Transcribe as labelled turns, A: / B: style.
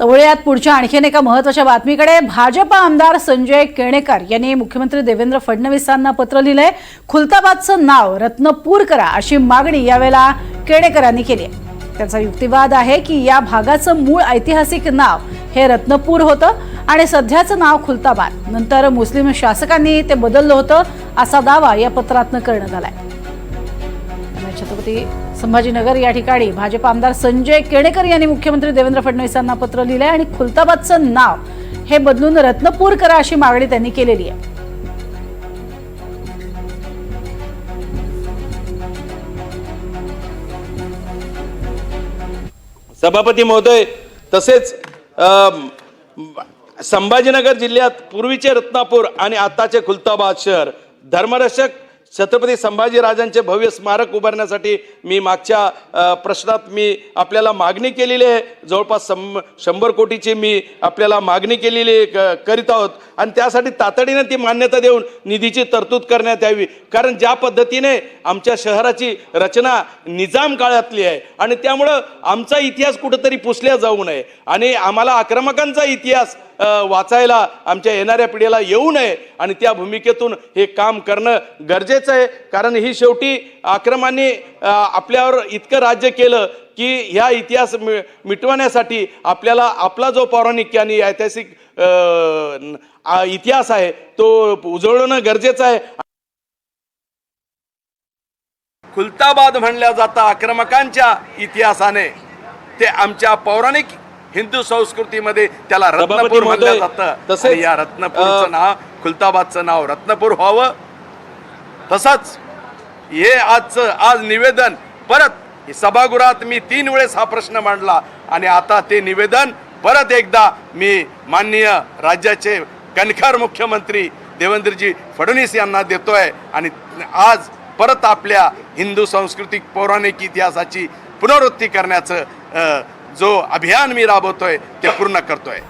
A: तवळ्यात पुढच्या आणखीन एका महत्त्वाच्या बातमीकडे. भाजप आमदार संजय केणेकर यांनी मुख्यमंत्री देवेंद्र फडणवीसांना पत्र लिहिलंय खुलताबादचं नाव रत्नपूर करा अशी मागणी यावेळेला केणेकरांनी केली आहे. त्याचा युक्तिवाद आहे की या भागाचं मूळ ऐतिहासिक नाव हे रत्नपूर होतं आणि सध्याचं नाव खुलताबाद. नंतर मुस्लिम शासकांनी ते बदललं होतं असा दावा या पत्रातनं करण्यात आलाय. आहे छत्रपती संभाजीनगर या ठिकाणी भाजप आमदार संजय केणेकर यांनी मुख्यमंत्री देवेंद्र फडणवीसांना पत्र लिहिलंय आणि खुलताबादचं नाव हे बदलून रत्नपूर करा अशी मागणी त्यांनी केलेली आहे.
B: सभापती महोदय तसेच संभाजीनगर जिल्ह्यात पूर्वीचे रत्नापूर आणि आताचे खुलताबाद शहर धर्मरक्षक छत्रपती संभाजीराजांचे भव्य स्मारक उभारण्यासाठी मी मागच्या प्रश्नात मी आपल्याला मागणी केलेली आहे. जवळपास सं शंभर कोटीची मी आपल्याला मागणी केलेली आहे, क- करीत आहोत. आणि त्यासाठी तातडीने ती मान्यता देऊन निधीची तरतूद करण्यात यावी. कारण ज्या पद्धतीने आमच्या शहराची रचना निजाम काळातली आहे आणि त्यामुळं आमचा इतिहास कुठंतरी पुसल्या जाऊ नये. आणि आम्हाला आक्रमकांचा इतिहास वाचायला आमच्या येणाऱ्या पिढीला येऊ नये आणि त्या भूमिकेतून हे काम करणं गरजेचं आहे. कारण ही शेवटी आक्रमांनी आपल्यावर इतकं राज्य केलं की ह्या इतिहास मि मिटवण्यासाठी आपल्याला आपला जो पौराणिक आणि ऐतिहासिक इतिहास आहे तो उजळणं गरजेचं आहे. खुलताबाद म्हणल्या जातं आक्रमकांच्या इतिहासाने. ते आमच्या पौराणिक हिंदू संस्कृतीमध्ये त्याला रत्नपूर म्हणलं जातं. तसेच या रत्नपूरचं नाव खुलताबादचं नाव रत्नपूर व्हावं. तसंच हे आजचं आज निवेदन परत सभागृहात मी तीन वेळेस हा प्रश्न मांडला आणि आता ते निवेदन परत एकदा मी माननीय राज्याचे कणखर मुख्यमंत्री देवेंद्रजी फडणवीस यांना देतोय आणि आज परत आपल्या हिंदू सांस्कृतिक पौराणिक इतिहासाची पुनरुत्ती करण्याचं जो अभियान मी राबवतोय ते पूर्ण करतोय.